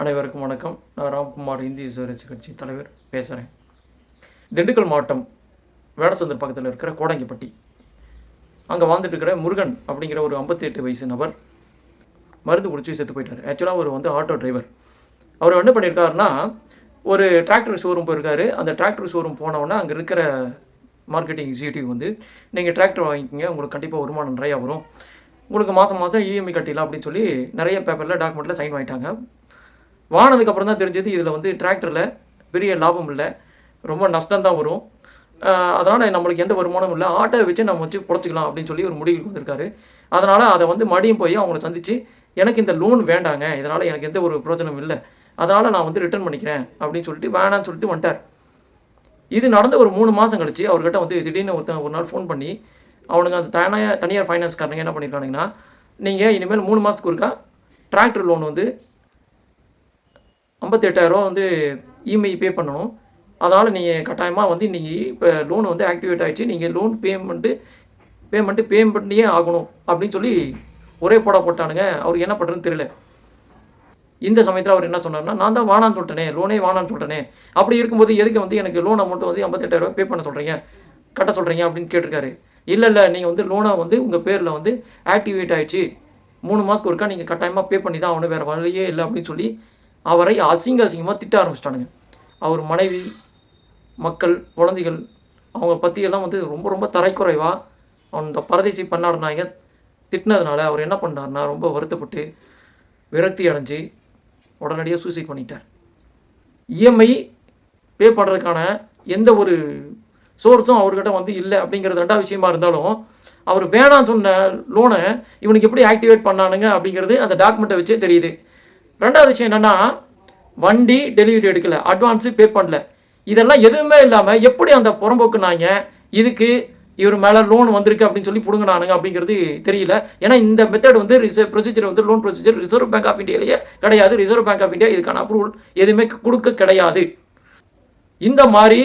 அனைவருக்கும் வணக்கம். நான் ராம்குமார் இந்திய சுயராட்சி கட்சி தலைவர். பேசுகிறேன் திண்டுக்கல் மாவட்டம் வேடசந்தர் பக்கத்தில் இருக்கிற கோடங்கிப்பட்டி. அங்கே வாழ்ந்துட்டு இருக்கிற முருகன் அப்படிங்கிற ஒரு 58 எட்டு வயசு நபர் மருந்து குடிச்சு செத்து போயிட்டார். ஆக்சுவலாக அவர் வந்து ஆட்டோ டிரைவர் அவர் என்ன பண்ணியிருக்காருன்னா ஒரு டிராக்டர் ஷோரூம் போயிருக்காரு. அந்த டிராக்டர் ஷோரூம் போனவுடனே அங்கே இருக்கிற மார்க்கெட்டிங் எக்ஸிக்யூட்டிவ் வந்து நீங்கள் டிராக்டர் வாங்கிக்கிங்க உங்களுக்கு கண்டிப்பாக வருமானம் நிறையா வரும். உங்களுக்கு மாதம் மாதம் இஎம்ஐ கட்டிடலாம் அப்படின்னு சொல்லி நிறைய பேப்பரில் டாக்குமெண்ட்டில் சைன் வாங்கிட்டாங்க. வானதுக்கப்புறம் தான் தெரிஞ்சது இதில் வந்து டிராக்டரில் பெரிய லாபம் இல்லை. ரொம்ப நஷ்டம் தான் வரும் அதனால் நம்மளுக்கு எந்த வருமானமும் இல்லை. ஆட்டோ வச்சு நம்ம வச்சு புடச்சிக்கலாம் அப்படின்னு சொல்லி ஒரு முடிவுக்கு வந்திருக்காரு. அதனால் அதை வந்து மறுபடியும் போய் அவங்கள சந்தித்து எனக்கு இந்த லோன் வேண்டாங்க. இதனால் எனக்கு எந்த ஒரு பிரயோஜனமும் இல்லை. அதனால் நான் வந்து ரிட்டர்ன் பண்ணிக்கிறேன். அப்படின்னு சொல்லிட்டு வேணான்னு சொல்லிட்டு வந்துட்டார். இது நடந்த ஒரு மூணு மாதம் கழிச்சு அவர்கிட்ட வந்து திடீர்னு ஒருத்தன் ஒரு நாள் ஃபோன் பண்ணி அவனுங்க அந்த தனியார் தனியார் ஃபைனான்ஸ்காரங்க என்ன பண்ணியிருக்கானுங்கன்னா நீங்கள் இனிமேல் மூணு மாதத்துக்கு ஒருக்கா டிராக்டர் லோன் வந்து ஐம்பத்தெட்டாயிரரூவா வந்து இஎம்ஐ பே பண்ணணும். அதனால் நீங்கள் கட்டாயமாக வந்து நீங்கள் இப்போ லோன் வந்து ஆக்டிவேட் ஆகிடுச்சு நீங்கள் லோன் பேமெண்ட்டு பேமெண்ட்டு பே பண்ணியே ஆகணும் அப்படின்னு சொல்லி ஒரே போட போட்டானுங்க. அவர் என்ன பண்ணுறதுன்னு தெரியல. இந்த சமயத்தில் அவர் என்ன சொன்னார்னா நான் தான் வானான்னு சொல்லிட்டேனே லோனே வானான்னு சொல்லிட்டேனே. அப்படி இருக்கும்போது எதுக்கு வந்து எனக்கு லோன் அமௌண்ட் வந்து ஐம்பத்தெட்டாயிரரூவா பே பண்ண சொல்கிறீங்க கட்ட சொல்கிறீங்க அப்படின்னு கேட்டிருக்காரு. இல்லை இல்லை நீங்கள் வந்து லோனை வந்து உங்கள் பேரில் வந்து ஆக்டிவேட் ஆகிடுச்சு மூணு மாதத்துக்கு ஒருக்கா நீங்கள் கட்டாயமாக பே பண்ணி தான் அவனு வேறு வழியே இல்லை அப்படின்னு சொல்லி அவரை அசிங்க அசிங்கமாக திட்ட ஆரம்பிச்சிட்டானுங்க. அவர் மனைவி மக்கள் குழந்தைகள் அவங்க பற்றியெல்லாம் வந்து ரொம்ப ரொம்ப தரைக்குறைவாக அந்த பரதேசி பண்ணார் திட்டினதுனால அவர் என்ன பண்ணார்னா ரொம்ப வருத்தப்பட்டு விரக்தி அடைஞ்சு உடனடியாக சூசைட் பண்ணிட்டார். இஎம்ஐ பே பண்ணுறதுக்கான எந்த ஒரு சோர்ஸும் அவர்கிட்ட வந்து இல்லை அப்படிங்கிறது ரெண்டாவது விஷயமா இருந்தாலும் அவர் வேணாம்னு சொன்ன லோனை இவனுக்கு எப்படி ஆக்டிவேட் பண்ணானுங்க அப்படிங்கிறது அந்த டாக்குமெண்ட்டை வச்சே தெரியுது. ரெண்டாவது விஷயம் என்னென்னா வண்டி டெலிவரி எடுக்கல அட்வான்ஸு பே பண்ணல. இதெல்லாம் எதுவுமே இல்லாமல் எப்படி அந்த புறம்போக்குனாங்க இதுக்கு இவர் மேலே லோன் வந்திருக்கு அப்படின்னு சொல்லி பிடுங்கினானுங்க அப்படிங்கிறது தெரியல. ஏன்னா இந்த மெத்தட் வந்து ரிசர்வ் ப்ரொசீஜர் வந்து loan procedure Reserve Bank of இந்தியாலேயே கிடையாது. ரிசர்வ் பேங்க் ஆஃப் இந்தியா இதுக்கான அப்ரூவல் எதுவுமே கொடுக்க கிடையாது. இந்த மாதிரி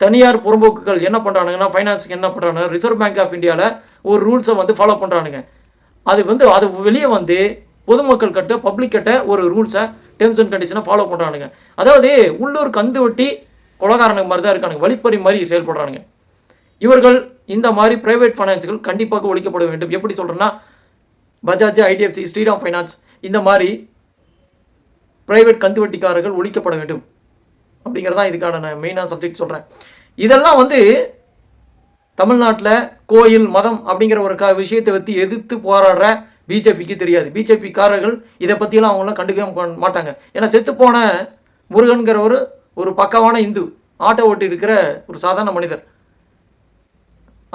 தனியார் புறம்போக்குகள் என்ன பண்ணுறானுங்கன்னா ஃபைனான்ஸுக்கு என்ன பண்ணுறாங்க ரிசர்வ் பேங்க் ஆஃப் இந்தியாவில் ஒரு ரூல்ஸை வந்து ஃபாலோ பண்ணுறானுங்க அது வந்து அது வெளியே வந்து பொதுமக்கள் கிட்ட பப்ளிக் கிட்ட ஒரு ரூல்ஸை டேர்ம்ஸ் அண்ட் கண்டிஷனை ஃபாலோ பண்ணுறானுங்க அதாவது உள்ளூர் கந்து வட்டி கொலகாரனுக்கு மாதிரி தான் இருக்கானுங்க. வழிப்பறி மாதிரி செயல்படுறானுங்க. இவர்கள் இந்த மாதிரி பிரைவேட் ஃபைனான்ஸ்கள் கண்டிப்பாக ஒழிக்கப்பட வேண்டும். எப்படி சொல்கிறேன்னா பஜாஜ் ஐடிஎஃப்சி ஸ்ரீராம் ஃபைனான்ஸ் இந்த மாதிரி பிரைவேட் கந்து வட்டிக்காரர்கள் ஒழிக்கப்பட வேண்டும். அப்படிங்கிறது தான் இதுக்கான நான் மெயினான சப்ஜெக்ட் சொல்கிறேன் இதெல்லாம் வந்து தமிழ்நாட்டில் கோயில் மதம் அப்படிங்கிற ஒரு க விஷயத்தை பற்றி எதிர்த்து போராடுற பிஜேபிக்கு தெரியாது. பிஜேபிக்காரர்கள் இதை பற்றியெல்லாம் அவங்களாம் கண்டுக்கவே மாட்டாங்க. ஏன்னா செத்துப்போன முருகன்கிற ஒரு ஒரு பக்கவான இந்து. ஆட்டோ ஓட்டி இருக்கிற ஒரு சாதாரண மனிதர்.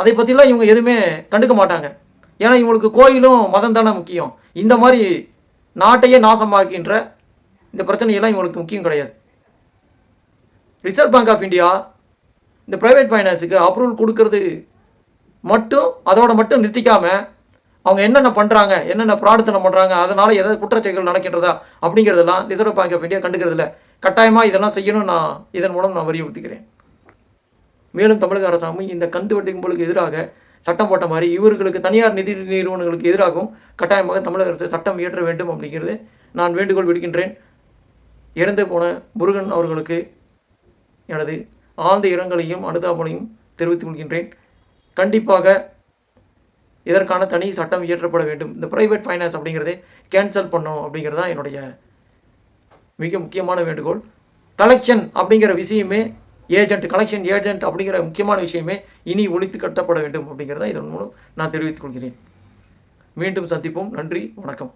அதை பற்றிலாம் இவங்க எதுவுமே கண்டுக்க மாட்டாங்க. ஏன்னா இவங்களுக்கு கோயிலும் மதம் தானே முக்கியம். இந்த மாதிரி நாட்டையே நாசமாக்கின்ற இந்த பிரச்சனையெல்லாம் இவங்களுக்கு முக்கியம் கிடையாது. ரிசர்வ் பேங்க் ஆஃப் இந்தியா இந்த ப்ரைவேட் ஃபைனான்ஸுக்கு அப்ரூவல் கொடுக்கறது மட்டும் அதோட மட்டும் நிறுத்திக்காமல் அவங்க என்னென்ன பண்ணுறாங்க என்னென்ன பிரார்த்தனை பண்ணுறாங்க அதனால் எதாவது குற்றச்செயல்கள் நடக்கின்றதா அப்படிங்கிறதெல்லாம் ரிசர்வ் பேங்க் ஆஃப் இந்தியா கண்டுக்கிறதுல கட்டாயமாக இதெல்லாம் செய்யணும் நான் இதன் மூலம் நான் வலியுறுத்திக்கிறேன். மேலும் தமிழக அரசாங்கம் இந்த கந்து வட்டி கும்பலுக்கு எதிராக சட்டம் போட்ட மாதிரி இவர்களுக்கு தனியார் நிதி நிறுவனங்களுக்கு எதிராகவும் கட்டாயமாக தமிழக அரசு சட்டம் இயற்ற வேண்டும் அப்படிங்கிறது நான் வேண்டுகோள் விடுக்கின்றேன். இறந்து போன முருகன் அவர்களுக்கு எனது ஆழ்ந்த இரங்கலையும் அனுதாபனையும் தெரிவித்துக் கொள்கின்றேன். கண்டிப்பாக இதற்கான தனி சட்டம் இயற்றப்பட வேண்டும். இந்த ப்ரைவேட் ஃபைனான்ஸ் அப்படிங்கிறதே கேன்சல் பண்ணும் அப்படிங்கிறது தான் என்னுடைய மிக முக்கியமான வேண்டுகோள். கலெக்ஷன் அப்படிங்கிற விஷயமே ஏஜென்ட் கலெக்ஷன் ஏஜென்ட் அப்படிங்கிற முக்கியமான விஷயமே இனி ஒழித்து கட்டப்பட வேண்டும் அப்படிங்கிறத இதன் மூலம் நான் தெரிவித்துக் கொள்கிறேன். மீண்டும் சந்திப்போம். நன்றி. வணக்கம்.